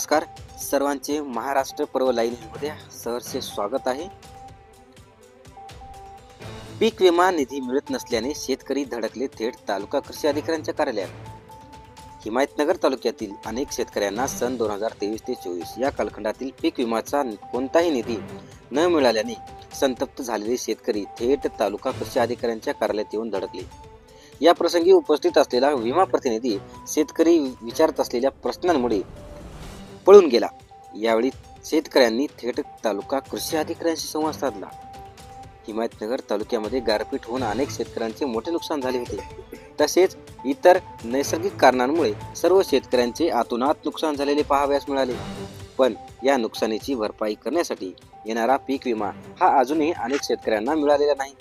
नमस्कार. सर्वांचे महाराष्ट्र पर्व लाईनमध्ये सहर्ष स्वागत आहे. पीक विमा निधी मिळत नसल्याने शेतकरी धडकले थेट तालुका कृषी अधिकाऱ्यांच्या कार्यालयात. हिमायतनगर तालुक्यातील अनेक शेतकऱ्यांना सन दोन हजार तेवीस ते चोवीस या कालखंडातील पीक विमाचा कोणताही निधी न मिळाल्याने संतप्त झालेले शेतकरी थेट तालुका कृषी अधिकाऱ्यांच्या कार्यालयात येऊन धडकले. या प्रसंगी उपस्थित असलेला विमा प्रतिनिधी शेतकरी विचारत असलेल्या प्रश्नांमुळे पळून गेला. यावेळी शेतकऱ्यांनी थेट तालुका कृषी अधिकाऱ्यांशी संवाद साधला. हिमायतनगर तालुक्यामध्ये गारपीट होऊन अनेक शेतकऱ्यांचे मोठे नुकसान झाले होते. तसेच इतर नैसर्गिक कारणांमुळे सर्व शेतकऱ्यांचे आतोनात नुकसान झालेले पाहावयास मिळाले. पण या नुकसानीची भरपाई करण्यासाठी येणारा पीक विमा हा अजूनही अनेक शेतकऱ्यांना मिळालेला नाही.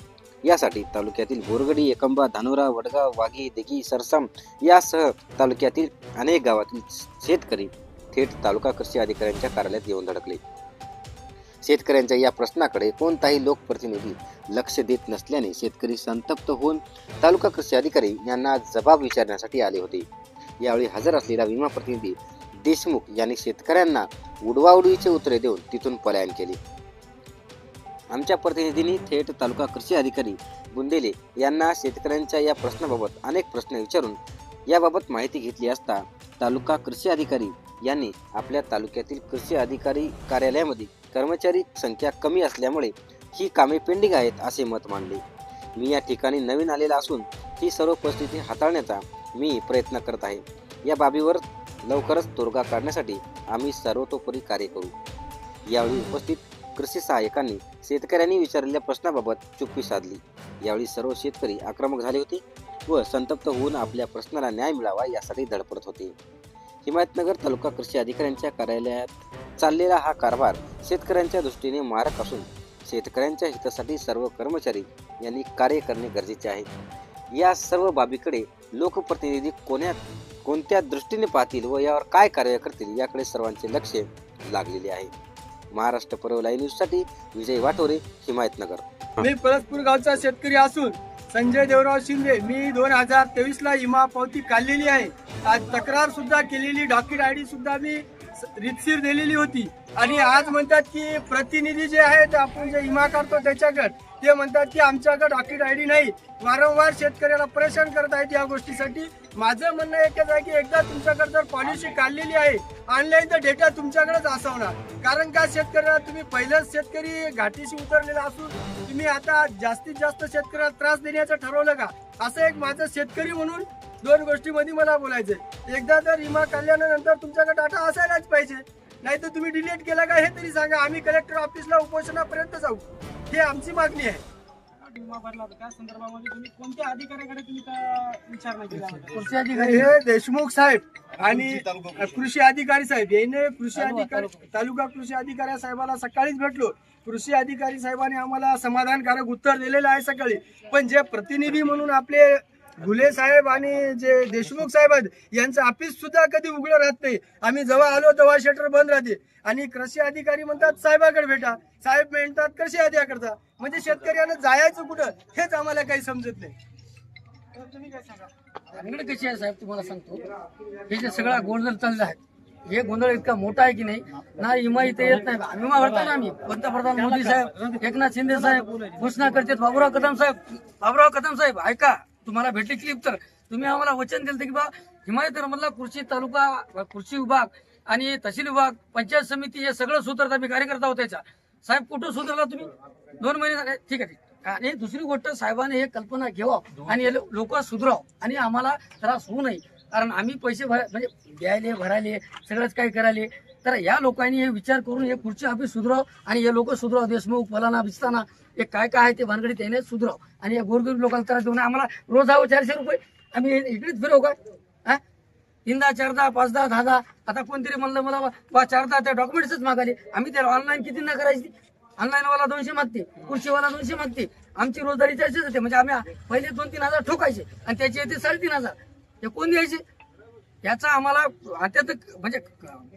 यासाठी तालुक्यातील बोरगडी एकंबा धानोरा वडगाव वाघी देगी सरसाम यासह तालुक्यातील अनेक गावातील शेतकरी थेट तालुका कृषी अधिकाऱ्यांच्या कार्यालयात येऊन धडकले. शेतकऱ्यांच्या या प्रश्नाकडे कोणताही लोकप्रतिनिधी लक्ष देत नसल्याने शेतकरी संतप्त होऊन तालुका कृषी अधिकारी यांना जबाब विचारण्यासाठी आले होते. यावेळी हजर असलेला विमा प्रतिनिधी देशमुख यांनी शेतकऱ्यांना उडवाउडवीचे उत्तरे देऊन तिथून पलायन केले. आमच्या प्रतिनिधींनी थेट तालुका कृषी अधिकारी बुंदेले यांना शेतकऱ्यांच्या या प्रश्नाबाबत अनेक प्रश्न विचारून याबाबत माहिती घेतली असता तालुका कृषी अधिकारी यांनी आपल्या तालुक्यातील कृषी अधिकारी कार्यालयामध्ये कर्मचारी संख्या कमी असल्यामुळे ही कामे पेंडिंग आहेत असे मत मांडले. मी या ठिकाणी नवीन आलेला असून ही सर्व परिस्थिती हाताळण्याचा मी प्रयत्न करत आहे. या बाबीवर लवकरच तोडगा काढण्यासाठी आम्ही सर्वतोपरी कार्य करू. यावेळी उपस्थित कृषी सहाय्यकांनी शेतकऱ्यांनी विचारलेल्या प्रश्नाबाबत चुप्पी साधली. यावेळी सर्व शेतकरी आक्रमक झाले होते. व संतप्त होऊन आपल्या प्रश्नाला न्याय मिळावा यासाठी धडपडत होते. हिमायतनगर तालुका कृषी अधिकाऱ्यांच्या कार्यालयात चाललेला हा कारभार शेतकऱ्यांच्या दृष्टीने मारक असून शेतकऱ्यांच्या हितासाठी सर्व कर्मचारी यांनी कार्य करणे गरजेचे आहे. या सर्व बाबीकडे लोकप्रतिनिधी कोण्या कोणत्या दृष्टीने पाहतील व यावर काय कार्य करतील याकडे सर्वांचे लक्ष लागलेले आहे. महाराष्ट्र पर्व लाईव्ह न्यूजसाठी विजय वाटोरे हिमायतनगर. मी परसपूर गावचा शेतकरी असून संजय देवराव शिंदे मी दोन हजार तेवीस ला विमा पावती काढलेली आहे. आज तक्रार सुद्धा केलेली डॉक्युमेंट आय डी सुद्धा मी रितसीर दिलेली होती. आणि आज म्हणतात की प्रतिनिधी जे आहेत आपण जे विमा करतो त्याच्याकडे ते म्हणतात की आमच्याकडे डॉक्युमेंट आय डी नाही. वारंवार शेतकऱ्याला परेशान करत आहेत या गोष्टीसाठी. माझं म्हणणं एकच आहे की एकदा तुमच्याकडे जर पॉलिसी काढलेली आहे ऑनलाईन तर डेटा तुमच्याकडेच असावणार. कारण का शेतकऱ्याला तुम्ही पहिलंच शेतकरी घाटीशी उतरलेला असून तुम्ही आता जास्तीत जास्त शेतकऱ्याला त्रास देण्याचं ठरवलं का? असं एक माझं शेतकरी म्हणून दोन गोष्टीमध्ये मला बोलायचंय. एकदा जर विमा काढल्यानंतर तुमच्याकडे डाटा असायलाच पाहिजे. नाही तर तुम्ही डिलीट केला का हे तरी सांगा. आम्ही कलेक्टर ऑफिसला उपोषणापर्यंत जाऊ. ही आमची मागणी आहे. विमा भरला होता. त्या संदर्भामध्ये तुम्ही कोणत्या अधिकाऱ्याकडे तुम्ही का विचारणा केला होता कृषी अधिकारी. हे देशमुख साहेब आणि कृषी अधिकारी साहेब. याने कृषी अधिकारी तालुका कृषी अधिकारी साहेबाला सकाळीच भेटलो. कृषी अधिकारी साहेबांनी आम्हाला समाधानकारक उत्तर दिलेलं आहे सकाळी. पण जे प्रतिनिधी म्हणून आपले घुले साहेब आणि जे देशमुख साहेब आहेत यांचं ऑफिस सुद्धा कधी उघडं राहत नाही. आम्ही जेव्हा आलो तेव्हा शटर बंद राहते. आणि कृषी अधिकारी म्हणतात साहेबाकडे भेटा. साहेब म्हणतात कृषी अधिकारीचा म्हणजे शेतकऱ्यांना जायचं कुठं हेच आम्हाला काही समजत नाही. तुम्ही काय सांगा भानगड कशी आहे साहेब तुम्हाला सांगतो. हे जे सगळा गोंधळ चालला आहे हे गोंधळ इतका मोठा आहे की नाही ना विमा इथे येत नाही. विमा भरतो ना आम्ही. पंतप्रधान मोदी साहेब एकनाथ शिंदे साहेब घोषणा करतात. बाबुराव कदम साहेब बाबुराव कदम साहेब ऐका. तुम्हाला भेटली क्लिप तर. तुम्ही आम्हाला वचन दिलं की बा हिमायतनगर मधला कृषी तालुका कृषी विभाग आणि तहसील विभाग पंचायत समिती हे सगळं सुधारता मी कार्यकर्ता होता साहेब कुठं सुधारला तुम्ही? दोन महिने झाले. ठीक आहे आणि दुसरी गोष्ट साहेबांनी हे कल्पना घ्यावं आणि लोक सुधराव आणि आम्हाला त्रास होऊ नये. कारण आम्ही पैसे भर म्हणजे द्यायले भरायले सगळंच काही करायले. तर या लोकांनी हे विचार करून हे पुढचे ऑफिस सुधराव आणि हे लोक सुधराव. देशमुख फलाना बिस्ताना. हे काय काय आहे ते भानगडीत त्याने सुधराव. आणि या गोरगरीब लोकांना त्रास देऊ नये. आम्हाला रोज हवं चारशे रुपये. आम्ही इकडेच फिरव काय हा? तीनदा चारदा पाचदा दहादा. आता कोणतरी म्हणलं मला बा- बा चारदा त्या डॉक्युमेंट्सच मागाले आम्ही त्याला ऑनलाईन किती ना करायची? ऑनलाईनवाला दोनशे मागते. खुर्चीवाला दोनशे मागते. आमची रोजदारी चारशेच होते. म्हणजे आम्ही पहिले दोन तीन हजार ठोकायचे. आणि त्याचे येते साडेतीन हजार. हे कोण द्यायचे? याचा आम्हाला अत्यंत म्हणजे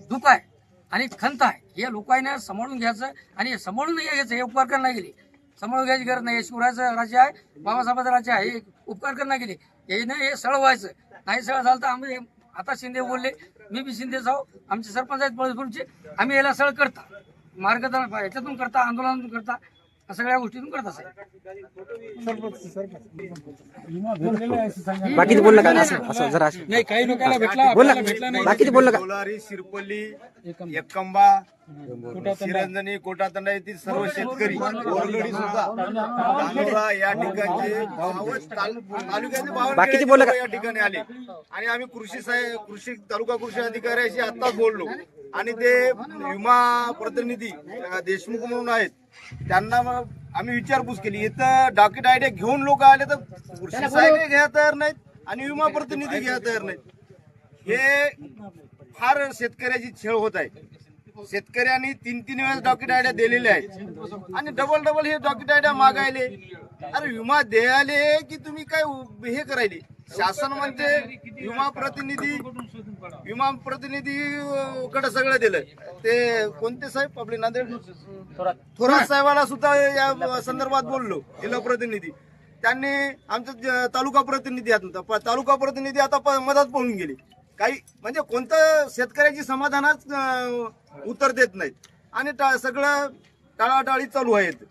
दुःख आहे. आणि खंत आहे. हे लोकांना सांभाळून घ्यायचं आणि सांभाळून घ्यायचं हे उपकार करायला गेले समोर घ्यायची गरज नाही. हे शिवरायाचं राज्य आहे बाबासाहेबांचं राज्य आहे. हे उपकार करणं गेले हे नाही हे सळ व्हायचं. नाही सळ झालं तर आम्ही आता शिंदे बोलले. मी बी शिंदे जाऊ आमचे सरपंच आहेत पळसपूरचे आम्ही याला सळ करता. मार्गदर्शन याच्यातून करता आंदोलनातून करता. सगळ्या गोष्टीतून करता बाकीचे बोललं का? असं असं जरा. नाही काही लोकांना भेटला बोल भेटला नाही. बाकीचे बोललं का? कोलारी शिरपल्ली एकंबा. शिरंजनी कोटातंडा येथील सर्व शेतकरी. ओरगडी सुद्धा. धानोरा या ठिकाणचे बाकीचे बोललं लोकं या ठिकाणी आले. आणि आम्ही कृषी साहेब कृषी तालुका कृषी अधिकाऱ्याशी आत्ताच बोललो. आणि ते विमा प्रतिनिधी देशमुख म्हणून आहेत त्यांना मग आम्ही विचारपूस केली. इथं डॉक्युट आयडिया घेऊन लोक आले तर साहेब घ्या तयार नाहीत आणि विमा प्रतिनिधी घ्या तयार नाहीत. हे फार शेतकऱ्याची छेळ होत आहे. शेतकऱ्यांनी तीन तीन वेळेस डॉक्युट आयडिया दिलेल्या आहेत. आणि डबल डबल हे डॉक्युट आयडिया मागायले. अरे विमा द्यायले की तुम्ही काय हे करायले? शासन म्हणजे विमा प्रतिनिधी विमा प्रतिनिधी कडे सगळं दिलं ते कोणते साहेब? आपले नांदेड थोरात. साहेबाला सुद्धा या संदर्भात बोललो जिल्हा प्रतिनिधी. त्यांनी आमचा तालुका प्रतिनिधी आहेत प- तालुका प्रतिनिधी आता प- मधात पळून गेले. काही म्हणजे कोणतं शेतकऱ्याची समाधानात अं, उत्तर देत नाहीत. आणि टा- सगळं टाळाटाळी चालू आहेत.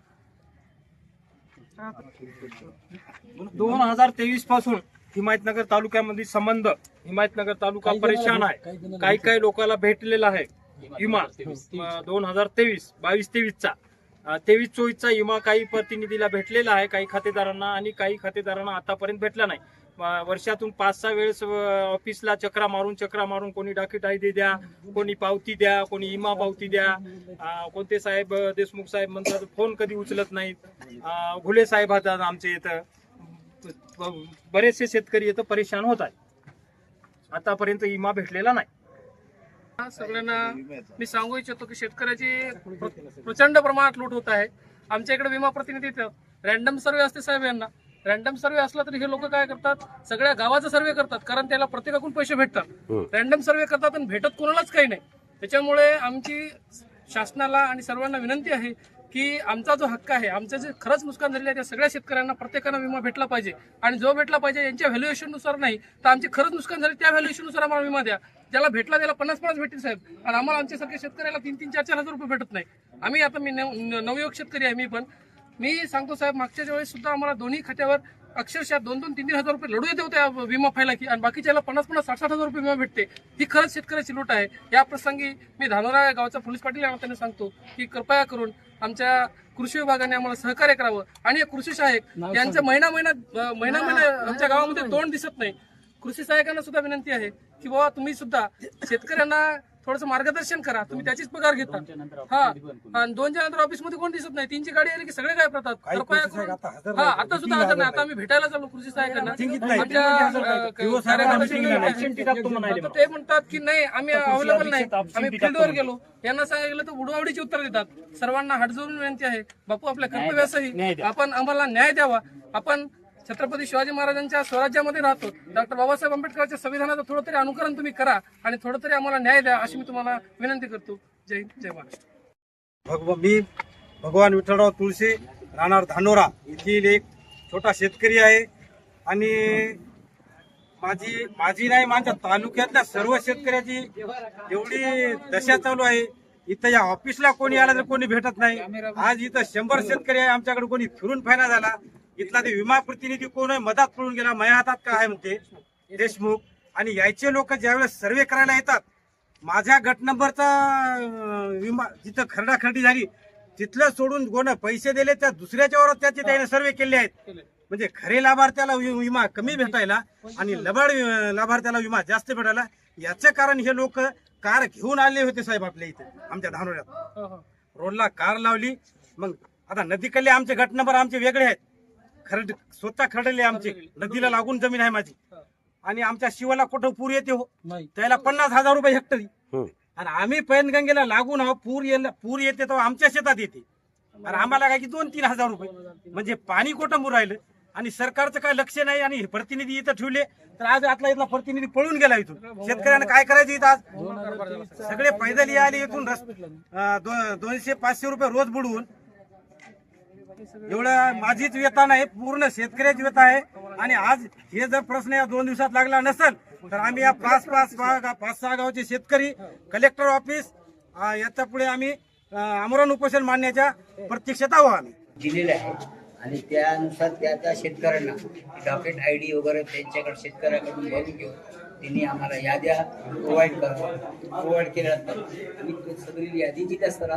दोन हजार तेवीसपासून हिमायतनगर तालुक्यामध्ये संबंध हिमायतनगर तालुका परेशान आहे. काही काही लोकांना भेटलेला आहे. विमा दोन हजार तेवीस बावीस तेवीसचा. तेवीस चोवीसचा विमा काही प्रतिनिधीला भेटलेला आहे काही खातेदारांना आणि काही खातेदारांना आतापर्यंत भेटला नाही. वर्षातून पाच सहा वेळेस ऑफिसला चक्रा मारून चक्रा मारून कोणी डाकीट आयडी द्या कोणी पावती द्या कोणी विमा पावती द्या. कोणते साहेब देशमुख साहेब म्हणतात फोन कधी उचलत नाहीत. घुले साहेब आहेत आमचे इथं. बरेचसे शेतकरी इथं परेशान होत आहेत. आतापर्यंत विमा भेटलेला नाही. सगळ्यांना मी सांगू इच्छितो की शेतकऱ्याची प्र- प्रचंड प्रमाणात लूट होत आहे. आमच्या इकडे विमा प्रतिनिधी रॅन्डम सर्वे असते साहेब यांना. रॅन्डम सर्वे असला तरी हे लोक काय करतात? सगळ्या गावाचा सर्वे करतात कारण त्याला प्रत्येकाकडून पैसे भेटतात. रॅन्डम सर्वे करतात आणि भेटत कोणालाच काही नाही. त्याच्यामुळे आमची शासनाला आणि सर्वांना विनंती आहे की आमचा जो हक्क आहे आमचं जे खरंच नुकसान झालेलं आहे त्या सगळ्या शेतकऱ्यांना प्रत्येकानं विमा भेटला पाहिजे. आणि जो भेटला पाहिजे यांच्या व्हॅल्युएशननुसार नाही तर आमचे खरंच नुकसान झाले त्या व्हॅल्युएशननुसार आम्हाला विमा द्या. ज्याला भेटला त्याला पन्नास पन्नास भेटतील साहेब. आणि आम्हाला आमच्यासारख्या शेतकऱ्याला तीन तीन चार चार हजार रुपये भेटत नाही. आम्ही आता मी नवयुवक शेतकरी आहे मी पण. मी सांगतो साहेब मागच्या वेळेस सुद्धा आम्हाला दोन्ही खात्यावर अक्षरशः दोन दोन तीन तीन हजार रुपये लढू येते होत्या विमा फायला की आणि बाकीच्याला पन्नास पन्नास साठ साठ हजार रुपये विमा भेटते. ही खरंच शेतकऱ्याची लूट आहे. या प्रसंगी मी धानोरा या गावचा पोलीस पाटील आहे, त्यांना सांगतो की कृपया करून आमच्या कृषी विभागाने आम्हाला सहकार्य करावं. आणि हे कृषी सहाय्यक यांचं महिना महिना महिना महिना आमच्या गावामध्ये तोंड दिसत नाही. कृषी सहाय्यकांना सुद्धा विनंती आहे की बाबा तुम्ही सुद्धा शेतकऱ्यांना थोडंसं मार्गदर्शन करा. तुम्ही त्याचीच पगार घेता. हा. आणि दोनच्या नंतर ऑफिसमध्ये कोण दिसत नाही? तीनची गाडी आली की सगळे काय करतात कृपया करून हा आता सुद्धा हजर नाही. आता आम्ही भेटायला चाललो कृषी सहाय्यकांना. ते म्हणतात की नाही आम्ही अवेलेबल नाही. आम्ही फील्डवर गेलो. यांना सांगितलं तर उडवाडीची उत्तर देतात. सर्वांना हात जोडून विनंती आहे. बापू आपल्या कर्तव्यासही आपण आम्हाला न्याय द्यावा. आपण छत्रपती शिवाजी महाराजांच्या स्वराज्यामध्ये राहतो. डॉक्टर बाबासाहेब आंबेडकरच्या संविधानाचं थोडं तरी अनुकरण तुम्ही करा आणि थोडं तरी आम्हाला न्याय द्या अशी मी तुम्हाला विनंती करतो. जय हिंद जय महाराष्ट्र. भगव मी भगवान विठ्ठलराव तुळशी राहणार धानोरा येथील एक छोटा शेतकरी आहे. आणि माझी माझी नाही माझ्या तालुक्यातल्या सर्व शेतकऱ्याची एवढी दशा चालू आहे. इथं या ऑफिसला कोणी आला तर कोणी भेटत नाही. आज इथं शंभर शेतकरी आहे. आमच्याकडे कोणी फिरून फायना झाला. इथला ते विमा प्रतिनिधी कोण आहे मधात पळून गेला माझ्या हातात काय आहे म्हणते? देशमुख. आणि यायचे लोक ज्यावेळेस सर्वे करायला येतात माझ्या गट नंबरचा विमा जिथं खरडाखरडी झाली तिथलं सोडून कोण पैसे दिले त्या दुसऱ्याच्यावर त्याचे त्याने सर्वे केले आहेत. म्हणजे खरे लाभार्थ्याला विमा कमी भेटायला आणि लबाड लाभार्थ्याला विमा जास्त भेटायला याचं कारण हे लोक कार घेऊन आले होते साहेब आपल्या इथे आमच्या धानोऱ्यात. रोडला कार लावली मग आता नदीकडले आमचे गट नंबर आमचे वेगळे आहेत. खरड स्वतः खरडले आमचे. नदीला लागून जमीन आहे माझी. आणि आमच्या शिवाला कुठं पूर येते हो? त्याला पन्नास हजार रुपये हेक्टरी आणि आम्ही पैनगंगेला लागून आहो पूर येल पूर येते तो आमच्या शेतात येते. आणि आम्हाला काय की दोन तीन हजार रुपये. म्हणजे पाणी कुठं मुर राहिलं? आणि सरकारचं काय लक्ष नाही आणि हे प्रतिनिधी इथं ठेवले तर आज आतला इथला प्रतिनिधी पळून गेला इथून. शेतकऱ्यांना काय करायचं इथं आज? सगळे पैदल आले इथून दोनशे पाचशे रुपये रोज बुडवून एवढं माझीच व्यथा नाही पूर्ण शेतकऱ्याची व्यथा आहे. आणि आज हे जर प्रश्न या दोन दिवसात लागला नसेल तर आम्ही या पाच पाच पाच सहा गावचे शेतकरी कलेक्टर ऑफिस याच्यापुढे आम्ही आमरण उपोषण मांडण्याच्या प्रतीक्षेत आहोत आम्ही. दिलेले आहे. आणि त्यानुसार त्या त्या शेतकऱ्यांना डॉकेट आय डी वगैरे त्यांच्याकडे शेतकऱ्याकडून बघून घेऊन त्यांनी आम्हाला याद्या प्रोव्हाइड करा. प्रोव्हाइड केल्यानंतर आम्ही ती सगळी यादी दिल्या सर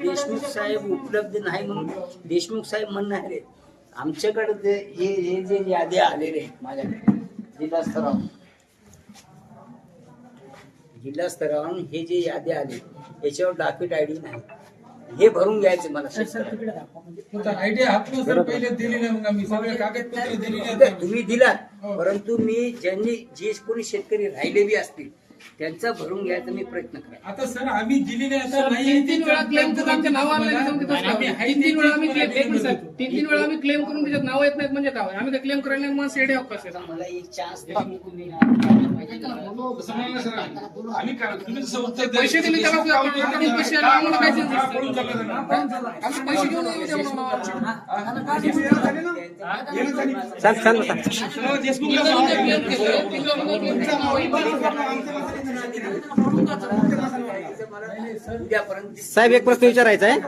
देशमुख साहेब उपलब्ध नाही म्हणून देशमुख साहेब म्हणणं आहे रे. आमच्याकडे जे हे हे जे याद्या आलेले आहेत माझ्याकडे जिल्हा स्तरावर. जिल्हा स्तरावर हे जे याद्या आले याच्यावर डाकेट आय डी नाही. हे भरून घ्यायचे मला तुम्ही दिलात परंतु मी ज्यांनी जे कोणी शेतकरी राहिले बी असतील त्यांचा भरून घ्यायचा मी प्रयत्न करा आता सर आम्ही दिलेले आता तीन नाही तीन वेळा आम्ही क्लेम करून त्याच्यात नाव येत नाहीत म्हणजे काय? आम्ही क्लेम करायला मला एक चान्स आम्ही पैसे दिले त्याला पैसे आम्हाला काय. आम्ही पैसे घेऊन साहेब एक प्रश्न विचारायचा आहे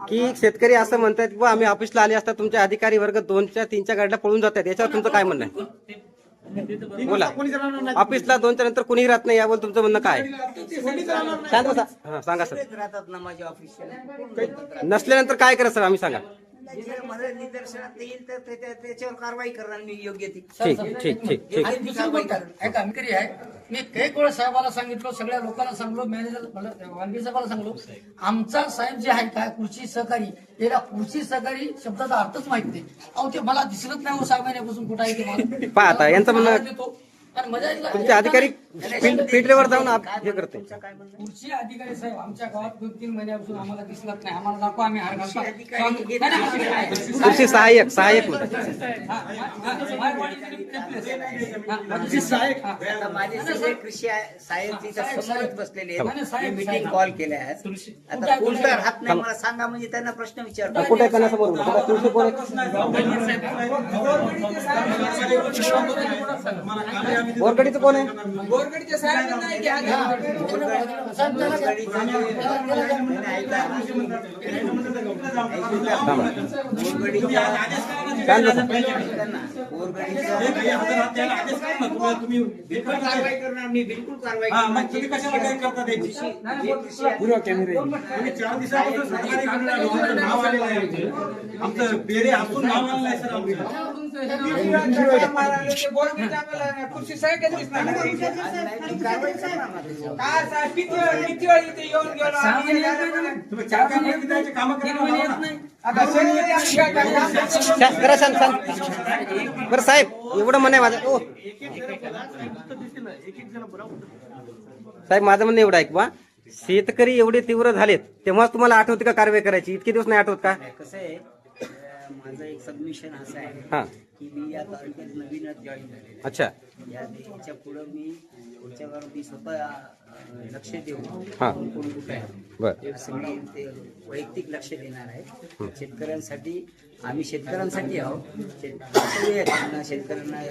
की शेतकरी असं म्हणतात की आम्ही ऑफिसला आले असता तुमचे अधिकारी वर्ग दोनच्या तीनच्या गाड्या पळून जातात. याच्यावर तुमचं काय म्हणणं आहे? बोला. ऑफिसला दोनच्या नंतर कोणीही राहत नाही यावर तुमचं म्हणणं काय? आहे? शांत बसा. हा सांगा सर. राहतात ना माझ्या ऑफिसच्या नसल्यानंतर काय करा सर? आम्ही सांगा. जे मला निदर्शनात येईल तर त्या- त्या- त्याच्यावर कारवाई करणार मी योग्य ती. ठीक ठीक ठीक ठीक आणि दुसरी गोष्ट ऐका अधिकारी आहे. मी कैक वेळा साहेबाला सांगितलं सगळ्या लोकांना सांगलो मॅनेजर वानगी साहेबाला सांगलो. आमचा साहेब जे आहे काय कृषी सहकारी याला कृषी सहकारी शब्दाचा अर्थच माहीत नाही. अहो ते मला दिसलंच नाही हो सहा महिन्यापासून कुठं आहे ते मला. पहा आता यांचं म्हणणं. आणि मजा येईल. तुमचे अधिकारी फील्ड फील्डवर जाऊन आप- हे करते कृषी अधिकारी साहेब आमच्या गावात दोन तीन महिन्यापासून आम्हाला नाही आम्हाला दाखवा आम्ही हार घालतो अधिकारी नाही, घेत नाही, नाही, नाही. कृषी सहाय्यक सहाय्यक म्हणतात आता माझे सगळे कृषी आहे- साहेब तिथं समोरच बसलेले आहेत साहेब, मीटिंग. कॉल केल्या आहेत आता कोणता राहत नाही मला सांगा म्हणजे त्यांना प्रश्न विचारतो कुठे आहे कणासमोर उभं? तुला कृषी कोण आहे? बोरगडीचं कोण आहे बिलकुल कारवाई हा, मग तुम्ही कशाला काय करता त्याची तुम्ही चार दिवसापासून सरकारी कर्मचाऱ्यांचं नाव आलेलं आहे. आमचं बेरे हसून नाव आलेलं आहे सर आमचं तुम्ही बरं साहेब एवढं म्हणे माझं ओ साहेब माझं म्हणणं एवढं ऐक बा शेतकरी एवढे तीव्र झालेत तेव्हाच तुम्हाला आठवते का कारवाई करायची? इतके दिवस नाही आठवत का? कसं आहे माझं एक सबमिशन असं आहे हा की मी या तालुक्यात नवीनच जॉईन झालेलो अच्छा आहे. या याच्या पुढं मी पुढच्यावर मी स्वतः अं, लक्ष देऊन हा. कोण कोण कुठं आहे बर असं मी ते वैयक्तिक लक्ष देणार आहे शेतकऱ्यांसाठी आम्ही शेतकऱ्यांसाठी आहोत शेत- आहे त्यांना शेतकऱ्यांना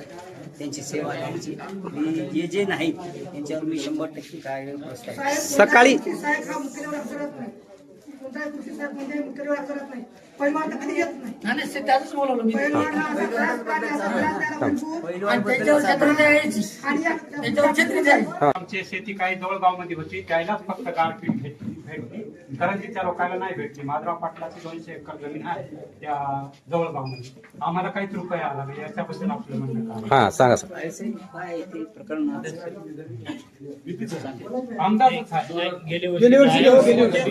त्यांची सेवा द्यायची मी जे जे नाही त्यांच्यावर मी शंभर टक्के काय प्रस्ताव आहे. सकाळी नाही, नाही, ते त्याचंच बोलवलं मी. आणि पहिलं त्याच्यावर छत्री द्यायची. त्याच्यावर छत्री द्यायची. आमची शेती काही जवळगावमध्ये होती त्यालाच फक्त गारपीट भेटली भेटली. करंजी त्या लोकांना नाही भेटली. माधवराव पाटलाची दोनशे एकर जमीन आहे त्या जवळगावमध्ये आम्हाला काहीच रुपये आला नाही. याच्याबद्दल आपलं म्हणणं हा सांगा सर आहे. हो.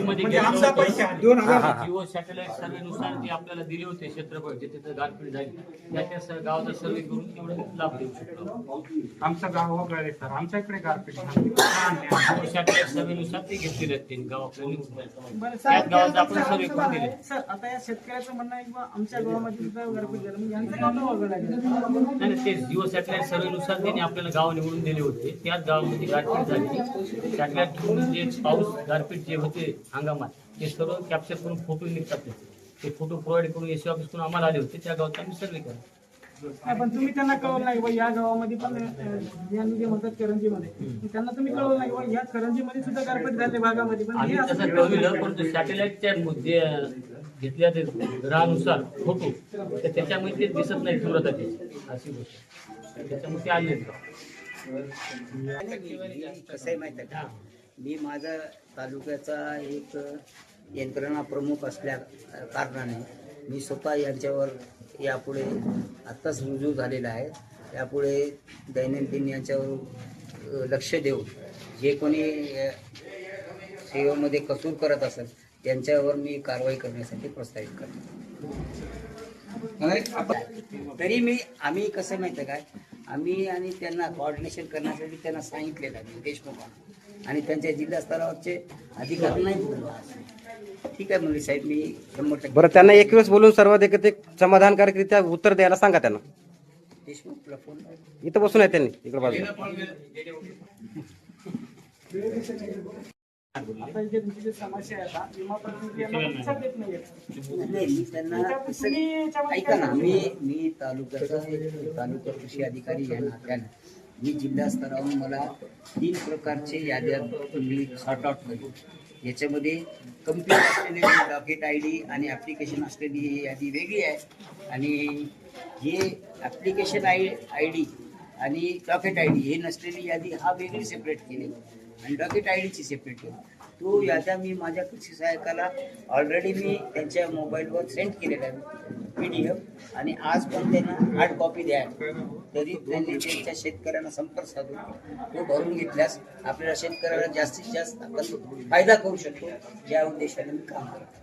म्हणजे आमचा पैसा दोन हजार जिओ सॅटेलाइट सर्वेनुसार जे आपल्याला दिले होते क्षेत्रफळ तिथं गारपीट झाली. त्याच्या गावाचा सर्वे करून तेवढं लाभ देऊ शकतो. आमचं गाव वगैरे सर. आमच्या इकडे गारपीट झाली. जिओ सॅटेलाइट सर्वेनुसार ते घेतलेले आहेत त्यांनी गाव आपल्याला निघून जायचं. त्याच गावात आपण सर्वे करून दिले सर आता या शेतकऱ्याचं म्हणणं आहे किंवा आमच्या गावामध्ये सुद्धा गारपीट झालं मग यांचं गाव तर वगळलं आहे. नाही नाही, ते जिओ सॅटेलाइट सर्वेनुसार त्यांनी आपल्याला गाव निवडून दिले होते त्याच गावामध्ये गारपीट झाली सॅटेलाइट घेऊन जे पाऊस गारपीट जे होते हंगामात ते सर्व कॅप्चर करून फोटो निघतात. ते फोटो प्रोव्हाइड करून एसी ऑफिसकडून आम्हाला आले होते त्या गावात आम्ही सर्वे केला नाही, पण तुम्ही त्यांना कळवलं नाही बा या गावामध्ये पण अं, यांनी जे म्हणतात करंजीमध्ये त्यांना तुम्ही कळवलं नाही बा या करंजीमध्ये सुद्धा गारपीट झाले भागामध्ये पण हे आम्ही असं तसं सॅटेलाइटच्या मुद्दे घेतल्या ते ग्रहानुसार फोटो तर त्याच्यामुळे ते दिसत नाही त्याची अशी गोष्ट त्याच्यामुळे ते आले कसं आहे माहिती आहे का? मी माझा तालुक्याचा एक यंत्रणा प्रमुख असल्या कारणाने मी स्वतः यांच्यावर यापुढे आत्ताच रुजू झालेला आहे. यापुढे दैनंदिन यांच्यावर लक्ष देऊन जे कोणी सेवेमध्ये कसूर करत असेल त्यांच्यावर मी कारवाई करण्यासाठी प्रस्तावित करतो. तरी मी आम्ही कसं माहिती आहे काय? आम्ही आणि त्यांना कॉर्डिनेशन करण्यासाठी त्यांना सांगितलेलं आहे देशमुखांना आणि त्यांच्या जिल्हा स्तरावरचे अधिकारी नाही ठीक आहे मुली साहेब मी शंभर टक्के बरं त्यांना एक दिवस बोलून सर्वात एकत्रित समाधानकारकरित्या उत्तर द्यायला सांगा त्यांना. देशमुखला फोन इथं बसून आहे त्यांनी इकडे बाजूला. आता जे तुमची जी समस्या आहे आता विमा प्रतिनिधी यांना प्रतिसाद देत नाहीये. नाही मी त्यांना त्याच्यावर कसं- तुम्ही याच्यामध्ये ऐका ना काय मी मी तालुक्याचा तालुका कृषी अधिकारी या नात्याने मी जिल्हा स्तरावरून मला तीन प्रकारचे याद्या मी सॉर्ट आउट केली याच्यामध्ये कंप्लीट असलेली डॉकेट आय डी आणि ॲप्लिकेशन असलेली ही यादी वेगळी आहे. आणि हे ॲप्लिकेशन आय आय डी आणि डॉकेट आय डी हे नसलेली यादी हा वेगळी सेपरेट केली. आणि डॉकेट आय डीची सेपरेट केली. तो याद्या मी माझ्या कृषी सहायकाला ऑलरेडी मी त्यांच्या मोबाईलवर सेंड केलेला आहे पी डी एफ आणि आज पण त्यांना हार्ड कॉपी द्या. तरी त्यांनी त्यांच्या शेतकऱ्यांना संपर्क साधून तो भरून घेतल्यास आपल्याला शेतकऱ्याला जास्तीत जास्त आपण फायदा करू शकतो. या उद्देशाने मी काम करतो.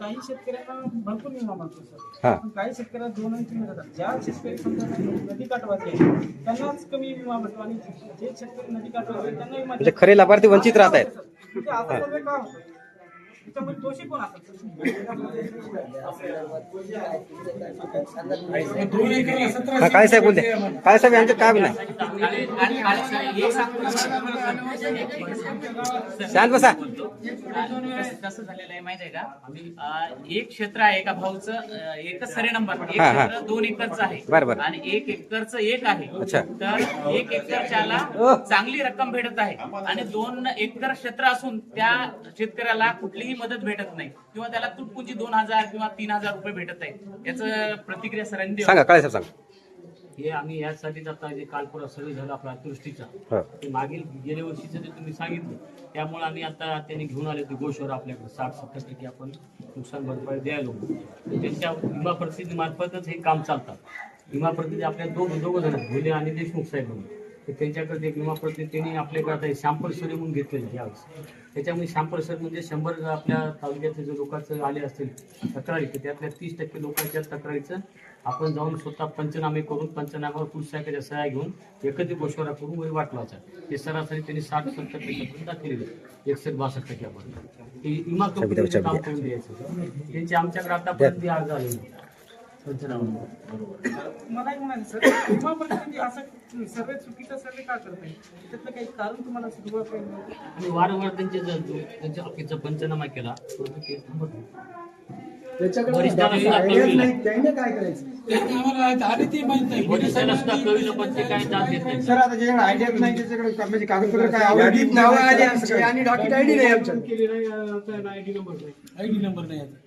काही शेतकऱ्यांना भरपूर विमा मिळतो हा. काही शेतकऱ्यांना दोन आणि तीन मिळतात. ज्या शेतकरी समजा नदी काठवाचे आहे त्यांनाच कमी विमा भेटतो आणि जे शेतकरी विमा म्हणजे खरे लाभार्थी वंचित राहत आहेत. त्याच्यामध्ये दोषी कोण हा काय साहेब बोलते काय साहेब यांचं काय नाही शांत बसा. कसं झालेलं आहे माहिती आहे का एक क्षेत्र आहे एका भाऊचं एकच सरे नंबर एक. क्षेत्र दोन एकरचं आहे. बरं, बरं. आणि एक एकरचं एक आहे. अच्छा. तर एक एकरच्याला चांगली रक्कम भेटत आहे. आणि दोन एकर क्षेत्र असून त्या शेतकऱ्याला कुठलीही मदत भेटत नाही. किंवा त्याला तुटपुंजी दोन हजार किंवा तीन हजार रुपये भेटत आहे याचं प्रतिक्रिया सरांनी. सांगा काय सांगा. हे आम्ही यासाठीच आता जे कालपुरा सर्वे झाला आपला अतिवृष्टीचा. ते मागील गेल्या वर्षीचं जे तुम्ही सांगितलं त्यामुळे आम्ही आता त्यांनी घेऊन आले ते गोशवर आपल्याकडे. साठ सत्तर टक्के आपण नुकसान भरपाई द्यायला तर त्यांच्या विमा प्रतिनिधी मार्फतच हे काम चालतात. विमा प्रतिनिधी आपल्या दोघ दोघं जण भुले आणि देशमुख साहेब म्हणून. तर त्यांच्याकडे विमा प्रतिनिधी त्यांनी आपल्याकडे आता शॅम्पल सर्वे म्हणून घेतलेलं आहे यावेळेस. त्याच्यामध्ये शॅम्पल सर म्हणजे शंभर आपल्या तालुक्यातले जे लोकांचं आले असतील तक्रारी तर त्यातल्या तीस टक्के लोकांच्या तक्रारीचं आपण जाऊन स्वतः पंचनामे करून पंचनाम्यावर पुस्तकाच्या सह्या घेऊन एकत्रित गोष्टी करून वही वाटवायचा ते सरासरी त्यांनी साठ सत्तर टक्क्यापर्यंत दाखवलेले एकशे बासष्ट टक्क्यापर्यंत. हे विमा कंपनीचं काम करून द्यायचं? त्यांचे आमच्याकडे आतापर्यंत अर्ज आले मला एक सर विमा असं सर्वे चुकीचा सर्वे का करत आहे त्यातलं काही कारण तुम्हाला सुरुवात आणि वारंवार त्यांचे त्यांच्या हक्कीचा पंचनामा केला परंतु ते थांबत नाही. वरिष्ठांना सुद्धा कळविलं. ते आम्हाला आधी ते माहीत नाही वरिष्ठांना सुद्धा कळविलं पण ते काही दाद देत नाही. सर आता ज्याच्याकडे आयडियाच नाही त्याच्याकडे म्हणजे कागदपत्र काय यादीत नावं आली आमची. आणि डॉक्युमेंट आयडी नाही आमच्या आयडी नंबर नाही आता.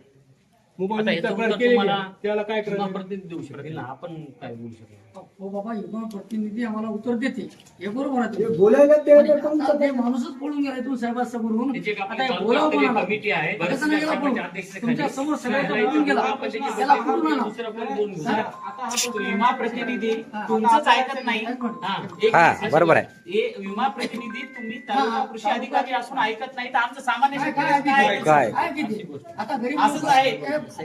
आता याच्यावर तुम्हाला त्याला काय विमा प्रतिनिधी देऊ शकेल ना आपण काय बोलू शकतो हो बाबा युवा प्रतिनिधी आम्हाला उत्तर देते? हे बरोबर आहे. बोलायला ते माणूसच पळून गेलाय तू साहेबांसमोरून. आता हे बोलावं? कमिटी आहे. तुमच्यासमोर सगळ्यांचा पळून गेला. त्याला? विमा प्रतिनिधी तुमचंच ऐकत नाही. हा, हा. बरोबर आहे. हे विमा प्रतिनिधी तुम्ही तालुका कृषी अधिकारी असून ऐकत नाही तर आमचं सामान्य काय असंच आहे.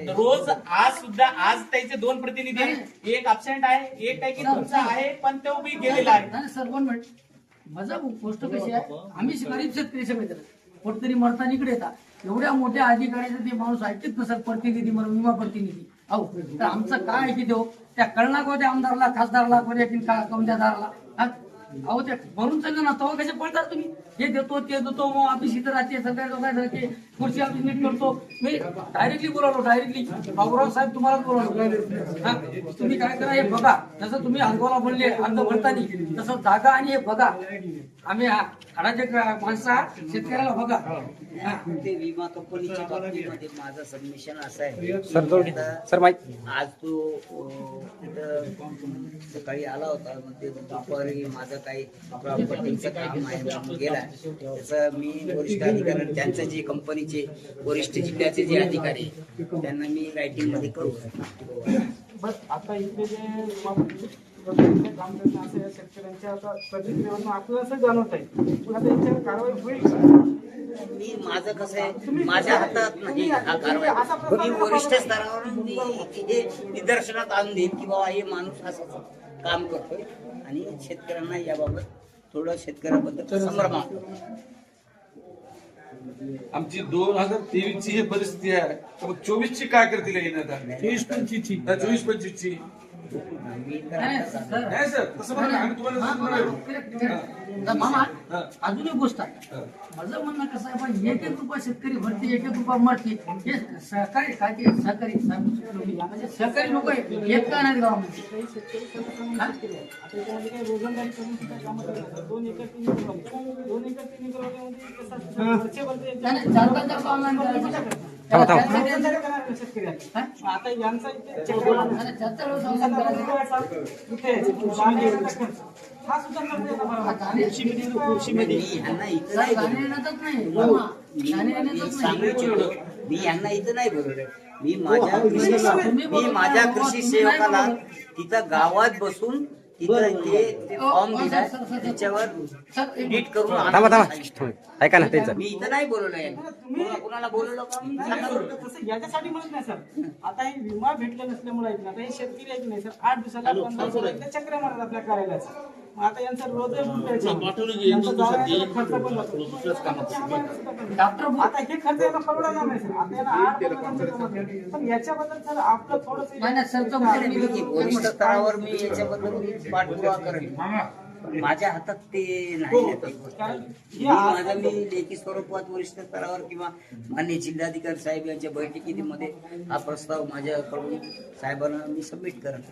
रोज आज सुद्धा आज त्याचे दोन प्रतिनिधी आहेत. एक अब्सेंट आहे एक तुमचा आहे पण तो बी गेलेला आहे. नाही, सर वन मिनिट माझा गोष्ट कशी आहे आम्ही गरीब शेतकरी सगळे कुठतरी मरताना इकडे येतात एवढ्या मोठ्या अधिकाऱ्याचं ते माणूस ऐकत नसत प्रतिनिधी म्हणून विमा प्रतिनिधी. अहो तर आमचं काय आहे की देऊ त्या कळणार कोणत्या आमदारला खासदारला कोणत्या की का- कोणत्यादाराला हा? अहो ते भरून चाललं ना तेव्हा कसे पळतात तुम्ही? हे देतो ते देतो मग ऑफिस इथं राहते सरकारी लोकांसारखे. खुर्ची ऑफिस नीट करतो. मी डायरेक्टली बोलावलो डायरेक्टली बाबूराव साहेब तुम्हालाच बोलावलो. हा? तुम्ही काय करा हे बघा. जसं तुम्ही अंगोला बोलले अंग भरतानी तसं जागा आणि हे बघा. आम्ही हा हाडाचे माणसा शेतकऱ्याला बघा. हा. ते विमा कंपनीच्या बाबतीमध्ये माझं सबमिशन असं आहे. सर आज तो तिथं सकाळी आला होता. मग ते दुपारी माझं काही प्रॉपर्टीचं काम आहे. म्हणून गेला. त्याचं मी वरिष्ठ अधिकारी त्यांचं जे कंपनीचे वरिष्ठ जिल्ह्याचे जे अधिकारी त्यांना मी रायटिंगमध्ये करू. बस आता इथे जे विमा काम करणं असं या शेतकऱ्यांच्या आता प्रतिक्रियेवरून आपल्याला असं जाणवत आहे पण आता याच्यावर कारवाई होईल का? मी माझं कसं आहे माझ्या हातात नाही हा कारवाई. मी वरिष्ठ स्तरावरून मी हे निदर्शनात आणून देईन की बाबा हे माणूस असं काम करतोय आणि शेतकऱ्यांना याबाबत थोडं शेतकऱ्याबद्दल संभ्रम. आमची दोन हजार तेवीस ची ही परिस्थिती आहे. मग चोवीस ची काय करतील तेवीस पंचवीस ची चोवीस पंचवीस ची नाही, सर. नाही तसं आम्ही तुम्हाला म्हणालो. मामा. अजून एक गोष्ट. आहे माझं म्हणणं कसं आहे पण एक एक रुपया शेतकरी भरते एक एक रुपया मरते हे सहकारी काय ते सहकारी? म्हणजे सहकारी लोक येत का नाहीत गावामध्ये? नाही, नाही, चालता चालता online करायचं. थांबा, थांबा. शेतकऱ्याला. हा? आता यांचा इथे नाही, हा सुद्धा मी इथं मी मी मी बोलवलं मी माझ्या कृषी मी माझ्या कृषी सेवकाला. तिथं गावात बसून तिथं ते ते हो, फॉर्म दिलाय. त्याच्यावर एडिट करून थांबा. ऐका ना त्यांचं. मी इथं नाही बोलवलं यांना. कोणा- कोणाला बोलवलं का? मी सांगा बरं. तसं याच्यासाठी म्हणत नाही सर. आता हे विमा भेटला नसल्यामुळे नाही, आता हे शेतकरी की नाही सर? आठ दिवसाला पंधरा दिवसाला चक्र मारतात आपल्या कार्यालयाचं मग आता यांचा रोज यांचा जायला खर्च पण लागतो. डॉक्टर आता हे खर्च यांना परवडणार नाही सर आता यांना आठ पंधरा दिवसाचं काम आहे. पण याच्याबद्दल सर आपलं थोडंसं नाही नाही सर नाही, नाही, मी वरिष्ठ स्तरावर मी याच्याबद्दल मी पाठपुरावा करेन. माझ्या हातात ते नाही आहे ती गोष्ट. मी माझा मी लेखी स्वरूपात वरिष्ठ स्तरावर किंवा मान्य जिल्हाधिकारी साहेब यांच्या बैठकीमध्ये हा प्रस्ताव माझ्याकडून साहेबांना मी सबमिट करेन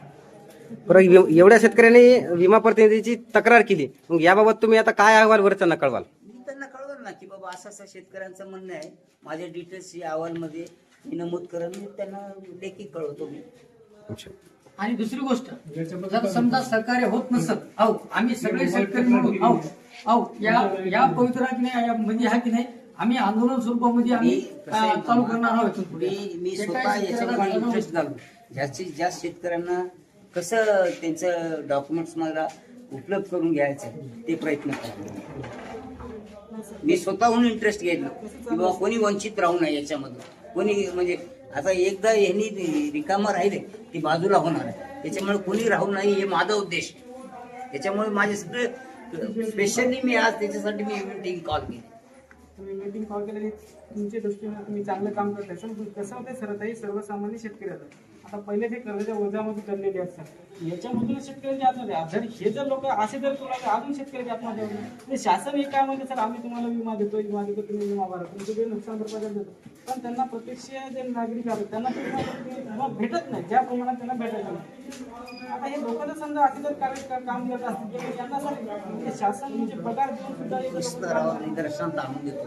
बरं एव- एवढ्या शेतकऱ्यांनी विमा प्रतिनिधीची तक्रार केली. मग याबाबत तुम्ही आता काय अहवाल वरच्यांना कळवाल? मी त्यांना कळवलं ना की बाबा असं असं शेतकऱ्यांचं म्हणणं आहे. माझ्या डिटेल्स या अहवालमध्ये मी नमूद करेन. मी त्यांना लेखी कळवतो मी. अच्छा. आणि दुसरी गोष्ट जर समजा सहकार्य होत नसत अहो आम्ही सगळे शेतकरी म्हणून अहो अहो या या पवित्र की नाही या मध्ये हा की नाही. आम्ही आंदोलन स्वरूपामध्ये आम्ही मी कसं आहे अं, चालू करणार आहोत इथून पुढे. मी मी जे स्वतः काही याच्यामध्ये शेतकऱ्याला इंटरेस्ट घालून. जास्तीत जास्त शेतकऱ्यांना कसं त्यांचं डॉक्युमेंट्स मला उपलब्ध करून घ्यायचं ते प्रयत्न करतो. मी स्वतःहून इंटरेस्ट घेतलं. की बाबा कोणी वंचित राहू नये याच्यामधून. कोणी म्हणजे आता एकदा यांनी रिकामा राहिले ती बाजूला होणार आहे. त्याच्यामुळे कोणी राहू नाही हे माझा उद्देश त्याच्यामुळे माझे सगळे स्पेशली मी आज त्याच्यासाठी मी मीटिंग कॉल. केली मीटिंग कॉल केलेली तुमच्या दृष्टीने तुम्ही चांगलं काम करताय. सर कसं होतंय सर आता सर्वसामान्य शेतकरी आहेत आता पहिले ते कर्जाच्या ओझ्यामध्ये करलेले असतात. सर याच्यामधून शेतकऱ्याची आत्महत्या जर हे जर लोक असे जर तुला अजून शेतकऱ्याची आत्महत्या होते म्हणजे शासन हे काय म्हणते? सर आम्ही तुम्हाला विमा देतो विमा देतो तुम्ही विमा भरा. तुमचं जे नुकसान भरपाई देतो पण त्यांना प्रत्यक्ष जे नागरिक आहेत त्यांना भेटत नाही. ज्या प्रमाणात त्यांना भेटायला नाही. आता हे लोक जर समजा असे जर कार्य का- काम करत असतील तर त्यांना सर शासन म्हणजे पगार देऊन सुद्धा स्तरावर निदर्शनात आणून देतो.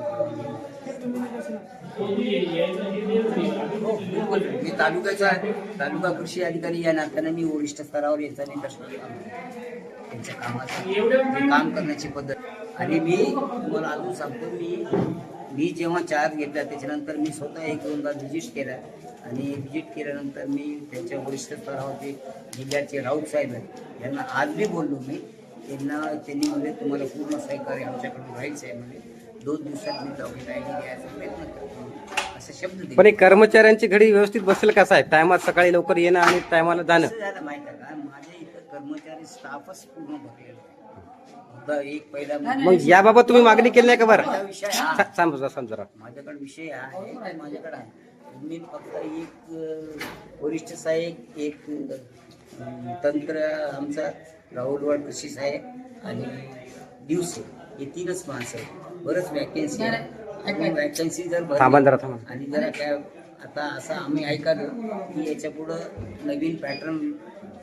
हे. मी तालुक्याचा तालुका कृषी अधिकारी या नात्याने मी वरिष्ठ स्तरावर याचा निकष त्यांच्या कामाचं ते काम करण्याची पद्धत. आणि मी तुम्हाला अजून सांगतो मी मी जेव्हा चार्ज घेतला त्याच्यानंतर मी स्वतः एक दोनदा व्हिजिट केला. आणि व्हिजिट केल्यानंतर मी त्यांच्या वरिष्ठ स्तरावरचे जिल्ह्याचे राऊत साहेब आहेत यांना आज बी बोललो मी. त्यांना त्यांनी म्हणजे तुम्हाला पूर्ण सहकार्य आमच्याकडून राहील साहेब म्हणजे दोन दिवसात मी डी घ्यायचा प्रयत्न करतो. असे शब्द दिले. पण एक कर्मचाऱ्यांची घडी व्यवस्थित बसेल कसं आहे टायमात सकाळी लवकर येणं आणि टायमाला जाणं. कसं झालं माहिती आहे का? माझ्या इथं कर्मचारी स्टाफच पूर्ण भरलेला आहे मुद्दा एक पहिला मग याबाबत तुम्ही मागणी केली नाही का माझा बरं विषय हा. सांग जरा, सांग जरा. माझ्याकडे विषय आहे माझ्याकडे आहे. मी फक्त एक वरिष्ठ साहेब एक तंत्र आमचा राहुल वाड कृषी साहेब आणि दिवसे हे तीनच माणसं आहेत. बरंच वॅकन्सी आहे. वॅकन्सी जर भरली आणि जरा काय आता असं आम्ही ऐकालो की याच्या पुढं नवीन पॅटर्न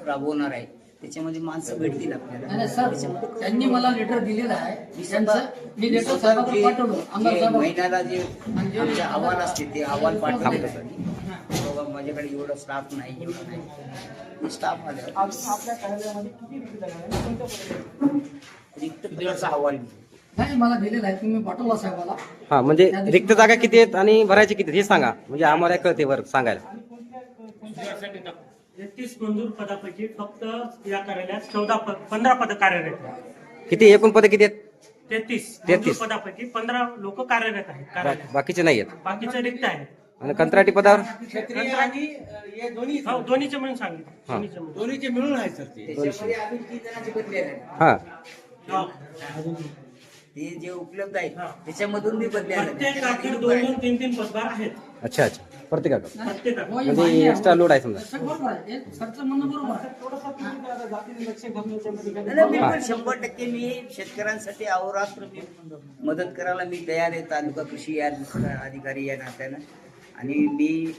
राबवणार आहे. त्याच्यामध्ये माणसं भेटतील आपल्याला. नाही सर त्याच्यामध्ये त्यांनी मला लेटर दिलेलं आहे. मी त्यांचं स्वतः- मी मी लेटर स्वतः साहेबांकडे जे- पाठवलं. आमदार जे साहेब महिन्याला जे आमचे अहवाल असते ते अहवाल पाठवले बाबा माझ्याकडे एवढं स्टाफ नाही एवढं नाही. स्टाफ आपल्या कार्यालयामध्ये किती? कोणत्या? रिक्त पदाचा अहवाल. नाही मला दिलेलं आहे. तुम्ही पाठवला साहेबाला. हा म्हणजे रिक्त जागा किती आहेत आणि भरायचे किती आहेत? हे सांगा. म्हणजे आम्हाला कळते बरं सांगायला. तेहतीस मंजूर पदापैकी फक्त या कार्यालयात चौदा पद पंधरा पद कार्यरत आहेत. किती? एकूण पदे किती आहेत? तेहतीस. तेहतीस. मंजूर पदापैकी पंधरा लोक कार्यरत आहेत बा- कार्यालयात बाकीचे नाही आहेत. बाकीचे रिक्त आहेत. आणि कंत्राटी पदावर? क्षेत्रीय आणि अ, हे दोन्ही हो दोन्हीचे म्हणून सांगितलं. हा. दोन्हीचे म्हणून. दोन्हीचे मिळून आहे सर ते. त्याच्यामध्ये आम्ही तीन जणांचे बदले आहे हा. हो. ते जे उपलब्ध आहे त्याच्यामधून मी बदले आले. प्रत्येकाकडे दोन दोन तीन तीन पदभार आहेत. अच्छा अच्छा. प्रत्येकाकडं. म्हणजे. एक्स्ट्रा लोड आहे समजा. हे बरोबर आहे. नाही, बिलकुल शंभर टक्के मी शेतकऱ्यांसाठी अहोरात्र मी मदत करायला मी तयार आहे. तालुका कृषी या अधिकारी या नात्यानं. आणि मी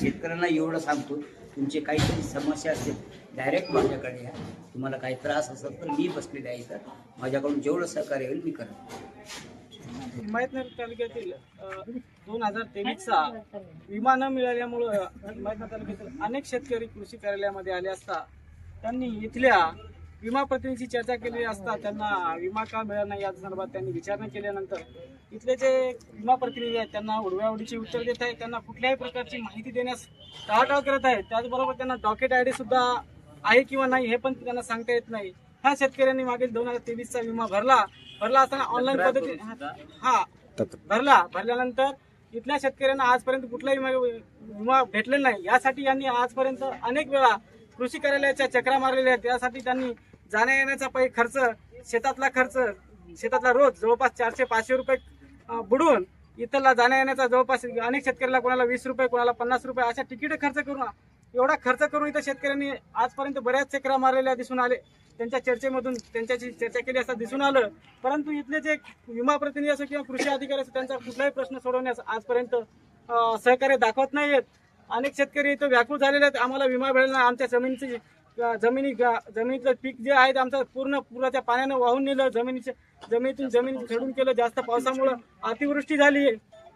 शेतकऱ्यांना एवढं सांगतो तुमचे काहीतरी समस्या असतील डायरेक्ट माझ्याकडे या. तुम्हाला काही त्रास असेल तर मी बसलेले आहे तर माझ्याकडून जेवढं सहकार्य होईल मी करेन हिमायतनगर तालुक्यातील दोन हजार तेवीसचा विमा न मिळाल्यामुळं हिमायतनगर तालुक्यातील अनेक शेतकरी कृषी कार्यालयामध्ये आले असता त्यांनी इथल्या विमा प्रतिनिधीची चर्चा केली असता त्यांना विमा का मिळाला नाही या संदर्भात त्यांनी विचारणा केल्यानंतर इथले जे विमा प्रतिनिधी आहेत त्यांना उडव्याउडीची उत्तर देत आहेत त्यांना कुठल्याही प्रकारची माहिती देण्यास टाळाटाळ करत आहेत त्याचबरोबर त्यांना डॉकेट आय डी सुद्धा आहे किंवा नाही हे पण त्यांना सांगता येत नाही. ह्या शेतकऱ्यांनी मागील दोन हजार तेवीसचा विमा भरला. भरला असताना ऑनलाईन पद्धती हा भरला. भरल्यानंतर इथल्या शेतकऱ्यांना आजपर्यंत कुठलाही विमा विमा भेटलेला नाही. यासाठी यांनी आजपर्यंत अनेक वेळा कृषी कार्यालयाच्या चक्रा मारलेल्या आहेत. त्यासाठी त्यांनी जाण्या येण्याचा पै खर्च शेतातला खर्च शेतातला रोज जवळपास चारशे पाचशे रुपये बुडून इथला जाण्या येण्याचा जवळपास अनेक शेतकऱ्याला कोणाला वीस रुपये कोणाला पन्नास रुपये अशा तिकीट खर्च करून एवढा खर्च करून इथं शेतकऱ्यांनी आजपर्यंत बऱ्याच चक्रा मारलेल्या दिसून आले. त्यांच्या चर्चेमधून त्यांच्याशी चर्चा केली असता दिसून आलं. परंतु इथले जे विमा प्रतिनिधी असो किंवा कृषी अधिकारी असो त्यांचा कुठलाही प्रश्न सोडवण्यास आजपर्यंत सहकार्य दाखवत नाहीयेत. अनेक शेतकरी इथं व्याकुळ झालेले आहेत. आम्हाला विमा मिळेल ना आमच्या जमिनीची जमिनी जमिनीतलं पीक जे आहे ते आमचं पूर्ण पुराच्या पाण्यानं वाहून नेलं. जमिनीचे जमिनीतून जमीन खेळून केलं जास्त पावसामुळं. अतिवृष्टी झाली.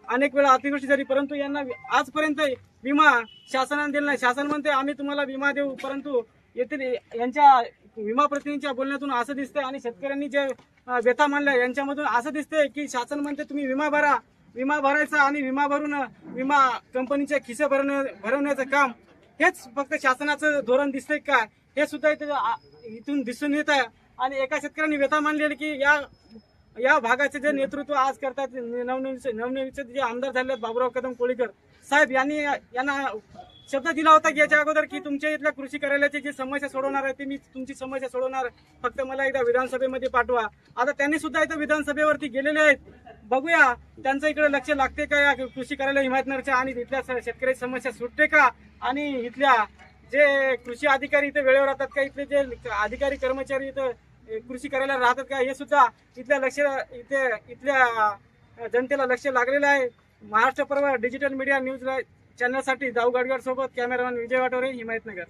अनेक वेळा अतिवृष्टी झाली. परंतु यांना आजपर्यंत विमा शासनाने दिला नाही. शासन म्हणते आम्ही तुम्हाला विमा देऊ. परंतु येथील यांच्या विमा प्रतिनिधींच्या बोलण्यातून असं दिसतंय आणि शेतकऱ्यांनी जे व्यथा मांडल्या यांच्यामधून असं दिसतंय की शासन म्हणते तुम्ही विमा भरा विमा भरायचा आणि विमा भरून विमा कंपनीचे खिसे भरवण्या भरवण्याचं काम हेच फक्त शासनाचं धोरण दिसतंय का? हे सुद्धा इथे इथून दिसून येत आहे. आणि एका शेतकऱ्यांनी व्यथा मांडलेली की या या भागाचे जे नेतृत्व आज करतात नवनिर्मित नवनिर्मित जे आमदार झाले आहेत, बाबुराव कदम कोळीकर साहेब यांनी यांना शब्द दिला होता की याच्या अगोदर की तुमच्या इथल्या कृषी कार्यालयाची जी समस्या सोडवणार आहे ती मी तुमची समस्या सोडवणार. फक्त मला एकदा विधानसभेमध्ये पाठवा. आता त्यांनी सुद्धा इथं विधानसभेवरती गेलेले आहेत. बघूया त्यांचं इकडे लक्ष लागते का या कृषी कार्यालय हिमायतनगरच्या आणि इथल्या स- समस्या सुटते का? आणि इथल्या जे कृषी अधिकारी इथे वेळेवर राहतात का? इथले जे अधिकारी कर्मचारी इथं कृषी कार्यालयात राहतात का? हे सुद्धा इथल्या लक्ष इथे इथल्या जनतेला लक्ष लागलेलं आहे. महाराष्ट्र पर्व डिजिटल मीडिया न्यूज चॅनलसाठी जाऊ गाडगाड सोबत कॅमेरामॅन विजय वाटोरे हिमायतनगर